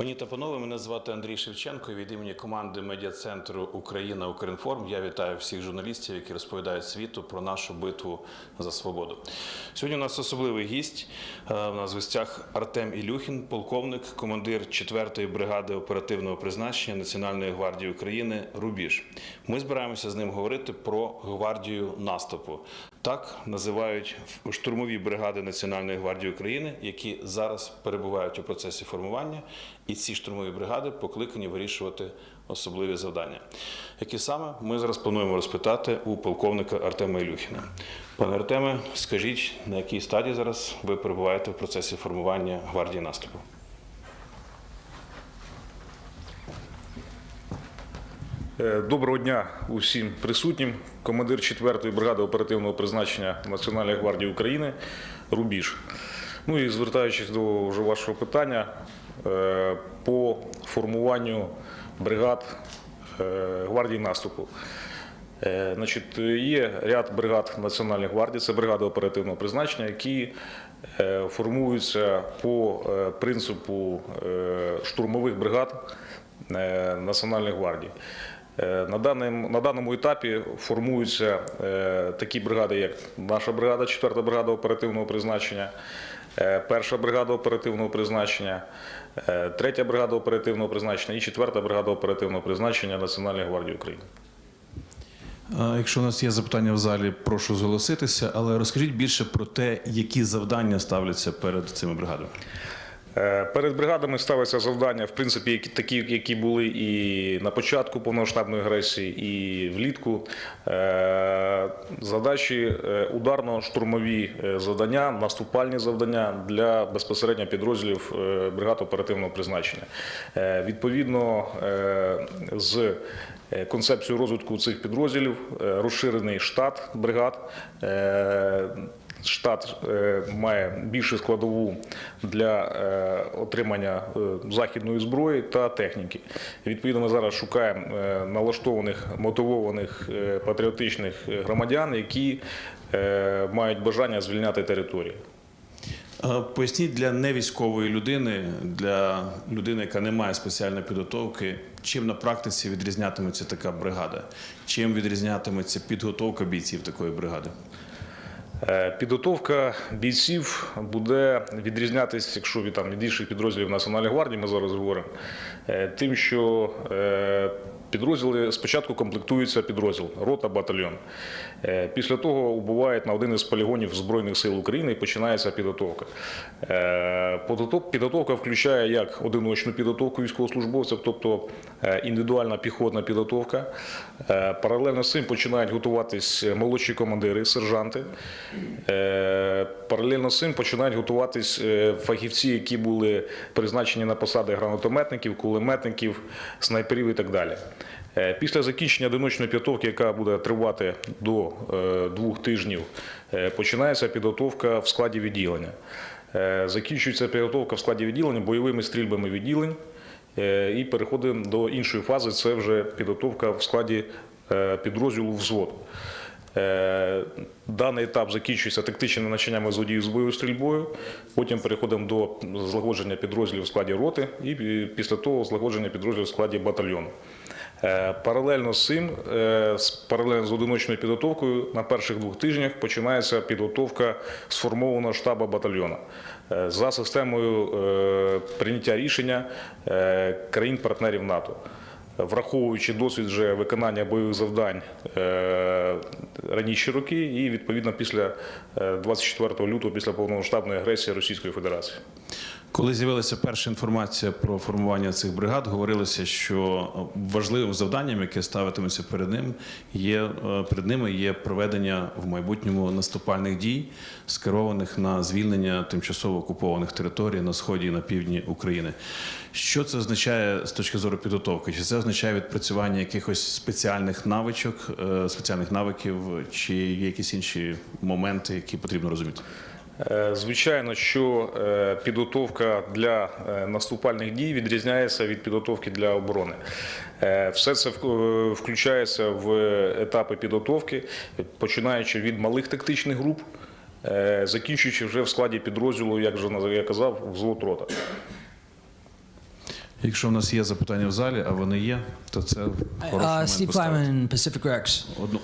Пані та панове, мене звати Андрій Шевченко. Від імені команди медіа-центру Україна Укрінформ я вітаю всіх журналістів, які розповідають світу про нашу битву за свободу. Сьогодні у нас особливий гість. Е, У нас в гостях Артем Ілюхін, полковник, командир 4-ї бригади оперативного призначення Національної гвардії України Рубіж. Ми збираємося з ним говорити про гвардію наступу. Так називають штурмові бригади Національної гвардії України, які зараз перебувають у процесі формування, і ці штурмові бригади покликані вирішувати особливі завдання. Які саме ми зараз плануємо розпитати у полковника Артема Ілюхіна. Пане Артеме, скажіть, на якій стадії зараз ви перебуваєте в процесі формування гвардії наступу? Доброго дня усім присутнім. Командир 4-ї бригади оперативного призначення Національної гвардії України Рубіж. Ну і звертаючись до вже вашого питання е, по формуванню бригад е, гвардії наступу. Е, Значить, є ряд бригад Національної гвардії, це бригади оперативного призначення, які е, формуються по е, принципу е, штурмових бригад е, Національної гвардії. Е, На даному, на даному етапі формуються е, такі бригади, як наша бригада, 4 бригада оперативного призначення, е, перша бригада оперативного призначення, е, третя бригада оперативного призначення і четверта бригада оперативного призначення Національної гвардії України. Якщо у нас є запитання в залі, прошу зголоситися, але розкажіть більше про те, які завдання ставляться перед цими бригадами. Е, Перед бригадами ставиться завдання, в принципі, такі, які були і на початку повномасштабної агресії, і влітку. Е, Задачі е, ударно-штурмові завдання, наступальні завдання для безпосередньо підрозділів бригад оперативного призначення. Відповідно з концепцією розвитку цих підрозділів розширений штат бригад. Штат е, має більшу складову для е, отримання е, західної зброї та техніки. Відповідно, ми зараз шукаємо налаштованих, мотивованих патріотичних громадян, які мають бажання звільняти територію. Поясніть для невійськової людини, для людини, яка не має спеціальної підготовки, чим на практиці відрізнятиметься така бригада, чим відрізнятиметься підготовка бійців такої бригади. Е, Підготовка бійців буде відрізнятися, якщо від там від інших підрозділів Національної гвардії, ми зараз говоримо, е, тим, що е, підрозділи спочатку комплектуються підрозділ, рота, батальйон. Після того убувають на один із полігонів Збройних сил України і починається підготовка. Підготовка включає як одиночну підготовку військовослужбовців, тобто індивідуальна піхотна підготовка. Паралельно з цим починають готуватись молодші командири, сержанти. Е, Паралельно з цим починають готуватись е, фахівці, які були призначені на посади гранатометників, кулеметників, снайперів і так далі. Е, Після закінчення одиночної підготовки, яка буде тривати до двох тижнів, починається підготовка в складі відділення. Закінчується підготовка в складі відділення бойовими стрільбами відділень. І переходимо до іншої фази. Це вже підготовка в складі підрозділу взвод. Е, Даний етап закінчується тактичними навчаннями злодіїв з бойовою стрільбою. Потім переходимо до злагодження підрозділів в складі роти і після того злагодження підрозділів в складі батальйону. Е, Паралельно з цим, е, паралельно з одиночною підготовкою, на перших двох тижнях починається підготовка сформованого штабу батальйону е, за системою прийняття рішення країн-партнерів НАТО. Враховуючи досвід вже виконання бойових завдань раніші раніше роки, і відповідно після е, 24 лютого, після повномасштабної агресії Російської Федерації. Коли з'явилася перша інформація про формування цих бригад, говорилося, що важливим завданням, яке ставитиметься перед ним, є е, перед ними є проведення в майбутньому наступальних дій, скерованих на звільнення тимчасово окупованих територій на сході і на півдні України. Що це означає з точки зору підготовки? Чи це означає відпрацювання якихось спеціальних навичок, е, спеціальних навиків, чи є якісь інші моменти, які потрібно розуміти? Е, Звичайно, що е, підготовка для е, наступальних дій відрізняється від підготовки для оборони. Все це включається в етапи підготовки, починаючи від малих тактичних груп, закінчуючи вже в складі підрозділу, як вже я казав, взвод рота. Якщо в нас є запитання в залі, а вони є, то це хороший Uh, момент поставити. Одну.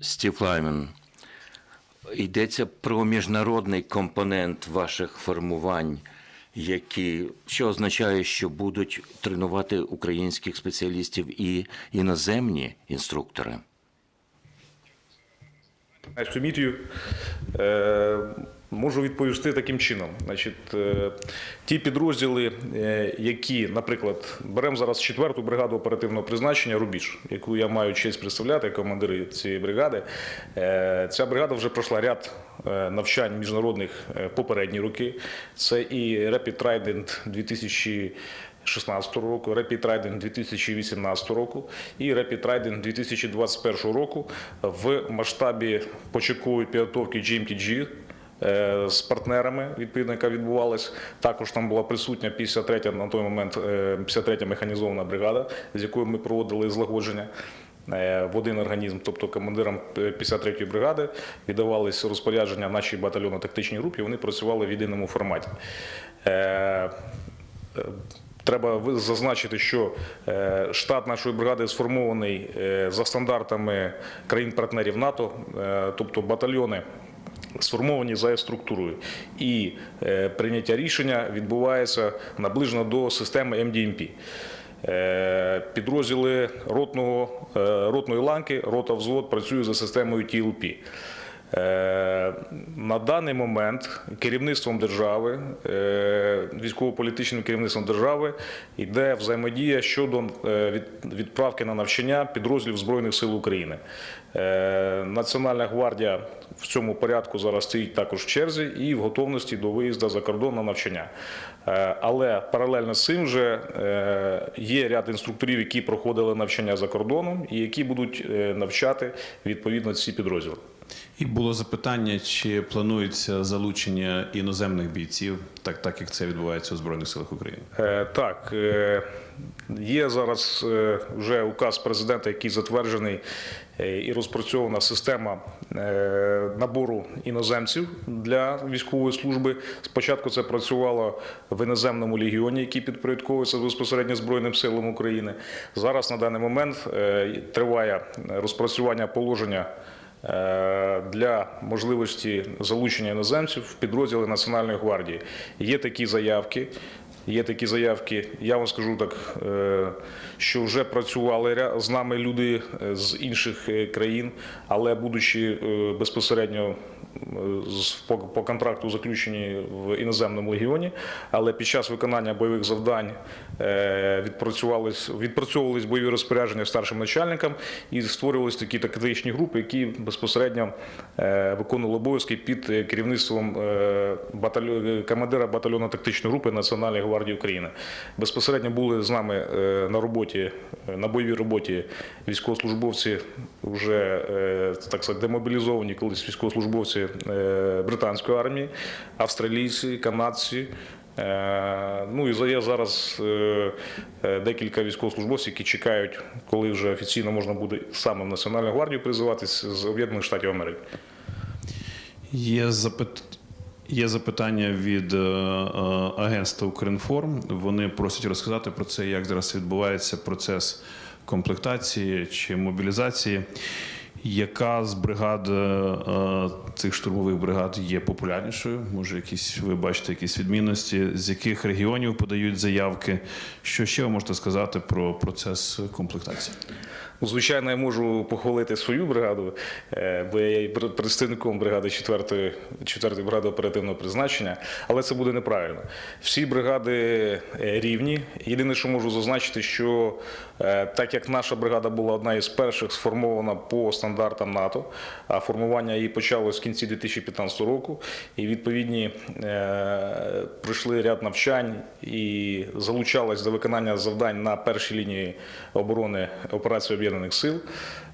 Стів Клаймен, йдеться про міжнародний компонент ваших формувань, які що означає, що будуть тренувати українських спеціалістів і іноземні інструктори. Nice to meet you. Е, Можу відповісти таким чином. Значить, е, ті підрозділи, е, які, наприклад, беремо зараз четверту бригаду оперативного призначення Рубіж, яку я маю честь представляти як командир цієї бригади. Е, Ця бригада вже пройшла ряд навчань міжнародних попередні роки. Це і Rapid Trident 2000 2016 року, Rapid Trident 2018 року і Rapid Trident 2021 року в масштабі початкової підготовки GMTG з партнерами, відповідно, яка відбувалась. Також там була присутня 53 на той момент е, 53 механізована бригада, з якою ми проводили злагодження. е, В один організм, тобто командирам 53-ї бригади, віддавалися розпорядження нашій батальйонно-тактичній групі. Вони працювали в єдиному форматі. Е, Треба зазначити, що е, штат нашої бригади сформований е, за стандартами країн-партнерів НАТО, е, тобто батальйони сформовані за структурою, і е, прийняття рішення відбувається наближено до системи МДМП. Е, Підрозділи ротного, е, ротної ланки, рота взвод працюють за системою TLP. Е, На даний момент керівництвом держави, е, військово-політичним керівництвом держави йде взаємодія щодо е, відправки на навчання підрозділів Збройних сил України. Національна гвардія в цьому порядку зараз стоїть також в черзі і в готовності до виїзду за кордон на навчання. Але паралельно з цим вже е, є ряд інструкторів, які проходили навчання за кордоном і які будуть навчати відповідно ці підрозділи. І було запитання, чи планується залучення іноземних бійців, так, так як це відбувається у Збройних силах України. Е, Так, е, є зараз е, вже указ президента, який затверджений е, і розпрацьована система е, набору іноземців для військової служби. Спочатку це працювало в іноземному легіоні, який підпорядковується безпосередньо Збройним силам України. Зараз на даний момент е, триває розпрацювання положення. Е, Для можливості залучення іноземців в підрозділи Національної гвардії є такі заявки. Є такі заявки. Я вам скажу так, е, що вже працювали з нами люди е, з інших країн, але будучи безпосередньо по, по контракту заключені в іноземному легіоні, але під час виконання бойових завдань е, відпрацювались, відпрацьовувались бойові розпорядження старшим начальникам і створювались такі тактичні групи, які безпосередньо е, виконували обов'язки під керівництвом е, командира батальйону тактичної групи Національної гвардії України. Безпосередньо були з нами на роботі, на бойовій роботі військовослужбовці вже так сказати, демобілізовані колись військовослужбовці е, британської армії, австралійці, канадці. Е, Ну і є зараз е, декілька військовослужбовців, які чекають, коли вже офіційно можна буде саме в Національну гвардію призиватись з Об'єднаних Штатів Америки. Є запит... Є запитання від агентства Укрінформ. Вони просять розказати про це, як зараз відбувається процес комплектації чи мобілізації. Яка з бригад е, цих штурмових бригад є популярнішою? Може, якісь ви бачите якісь відмінності? З яких регіонів подають заявки? Що ще ви можете сказати про процес комплектації? Звичайно, я можу похвалити свою бригаду, е, бо я є представником бригади 4-ї 4-ї бригади оперативного призначення, але це буде неправильно. Всі бригади е, рівні. Єдине, що можу зазначити, що е, так як наша бригада була одна із перших сформована по стандартам НАТО, а формування її почалось в кінці 2015 року, і відповідні пройшли ряд навчань і залучалась до виконання завдань на першій лінії оборони операції об'єднаних об'єднаних сил,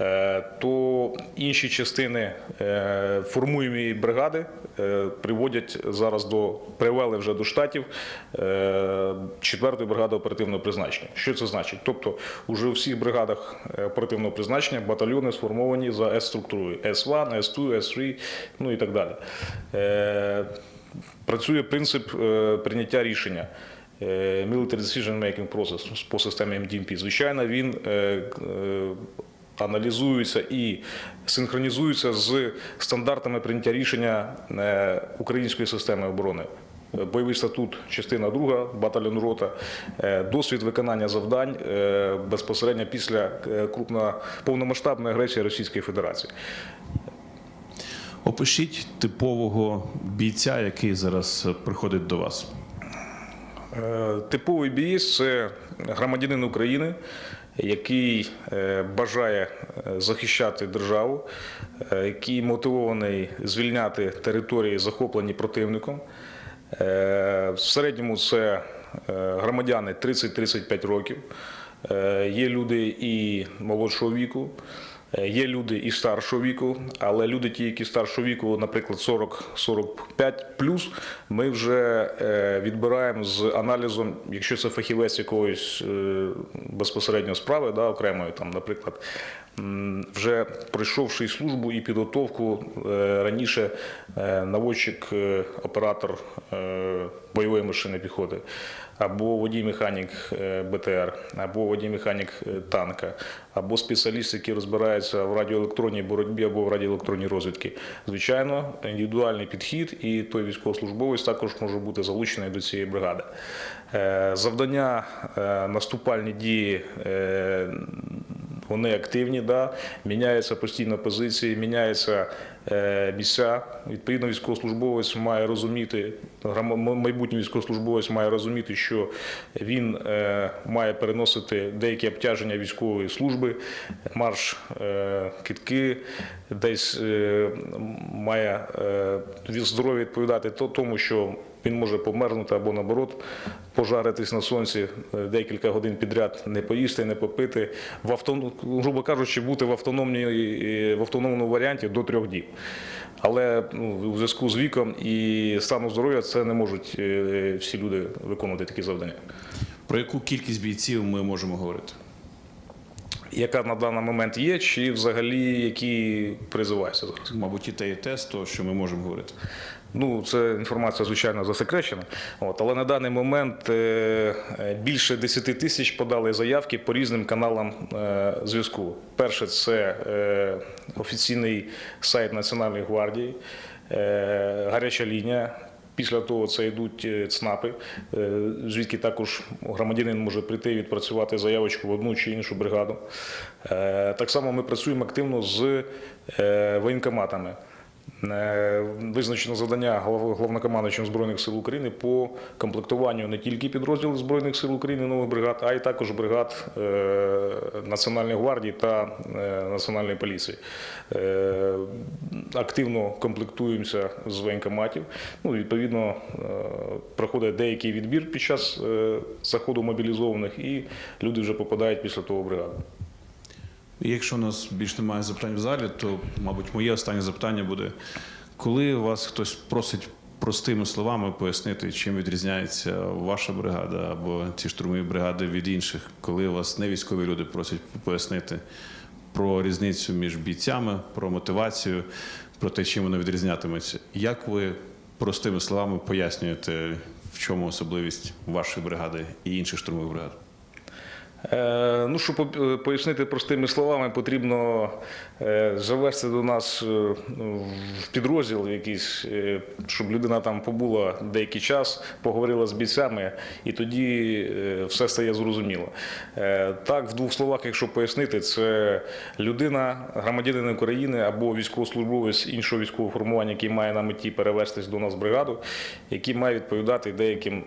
е, то інші частини е, формуємої бригади е, приводять зараз до привели вже до штатів е, 4-ї бригади оперативного призначення. Що це значить? Тобто, уже у всіх бригадах оперативного призначення батальйони сформовані за С-структурою S1, S2, S3, ну і так далі. Працює принцип прийняття рішення. Е, Military Decision Making Process по системі MDMP. Звичайно, він е, е, аналізується і синхронізується з стандартами прийняття рішення української системи оборони. Бойовий статут, частина друга, батальйон рота, досвід виконання завдань безпосередньо після крупно повномасштабної агресії Російської Федерації. Опишіть типового бійця, який зараз приходить до вас. Е, Типовий бієць це громадянин України, який е, бажає е, захищати державу, який мотивований звільняти території, захоплені противником. В середньому це громадяни 30-35 років. Є люди і молодшого віку. Е, Є люди і старшого віку, але люди, ті, які старшого віку, наприклад, 40-45 плюс, ми вже е, відбираємо з аналізом, якщо це фахівець якоїсь е, безпосередньо справи, да, окремої, там, наприклад, вже пройшовши службу і підготовку раніше наводчик, оператор бойової машини піхоти, або водій-механік е, БТР, або водій-механік е, танка, або спеціаліст, який розбирається в радіоелектронній боротьбі або в радіоелектронній розвідці. Звичайно, індивідуальний підхід, і той військовослужбовець також може бути залучений до цієї бригади. Е, Завдання наступальні дії. вони активні, да, міняються постійно позиції, міняються е, місця. Відповідно, військовослужбовець має розуміти, майбутній військовослужбовець має розуміти, що він е, має переносити деякі обтяження військової служби, марш е, китки, десь е, має е, здоров'я відповідати то- тому, що він може померзнути або наоборот пожаритись на сонці е, декілька годин підряд, не поїсти, не попити. В авто, грубо кажучи, бути в автономній е, в автономному варіанті до трьох діб. Але ну, у зв'язку з віком і станом здоров'я це не можуть е, всі люди виконувати такі завдання. Про яку кількість бійців ми можемо говорити? Яка на даний момент є, чи взагалі які призиваються зараз? Мабуть, і те, і те, з того, що ми можемо говорити. Ну, це інформація, звичайно, засекречена. От, але на даний момент е, е, більше 10 тисяч подали заявки по різним каналам е, зв'язку. Перше, це офіційний сайт Національної гвардії, гаряча лінія. Після того це йдуть ЦНАПи, звідки також громадянин може прийти і відпрацювати заявочку в одну чи іншу бригаду. Так само ми працюємо активно з воєнкоматами. Е, Визначено завдання голов- головнокомандуючим Збройних сил України по комплектуванню не тільки підрозділів Збройних сил України нових бригад, а й також бригад е, Національної гвардії та е, Національної поліції. Активно комплектуємося з воєнкоматів. Ну, відповідно, проходить деякий відбір під час заходу мобілізованих, і люди вже попадають після того в бригаду. Якщо у нас більш немає запитань в залі, то, мабуть, моє останнє запитання буде: коли вас хтось просить простими словами пояснити, чим відрізняється ваша бригада або ці штурмові бригади від інших, коли вас не військові люди просять пояснити про різницю між бійцями, про мотивацію, про те, чим воно відрізнятиметься, як ви простими словами пояснюєте, в чому особливість вашої бригади і інших штурмових бригад? Е, Ну, щоб е, пояснити простими словами, потрібно е, завести до нас в підрозділ якийсь, щоб людина там побула деякий час, поговорила з бійцями, і тоді все стає зрозуміло. Так, в двох словах, якщо пояснити, це людина, громадянин України або військовослужбовець іншого військового формування, який має на меті перевестись до нас в бригаду, який має відповідати деяким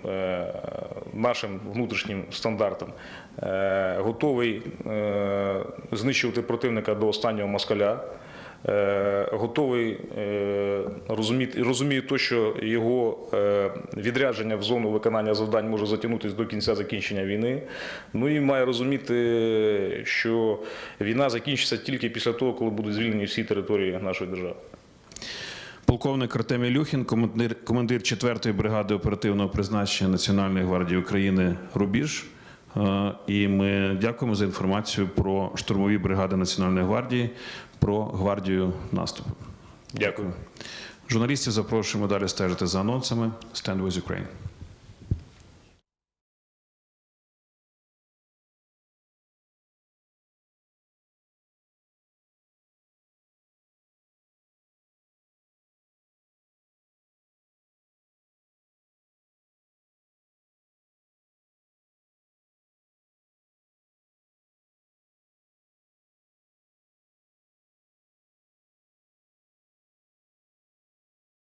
нашим внутрішнім стандартам. Е, Готовий е, знищувати противника до останнього москаля. е, готовий розуміти, розуміє то, що його відрядження в зону виконання завдань може затягнутися до кінця закінчення війни. Ну і має розуміти, що війна закінчиться тільки після того, коли будуть звільнені всі території нашої держави. Полковник Артем Ілюхін, командир 4-ї бригади оперативного призначення Національної гвардії України Рубіж. Е, І ми дякуємо за інформацію про штурмові бригади Національної гвардії, про гвардію наступу. Дякую. Журналістів запрошуємо далі стежити за анонсами. Stand with Ukraine.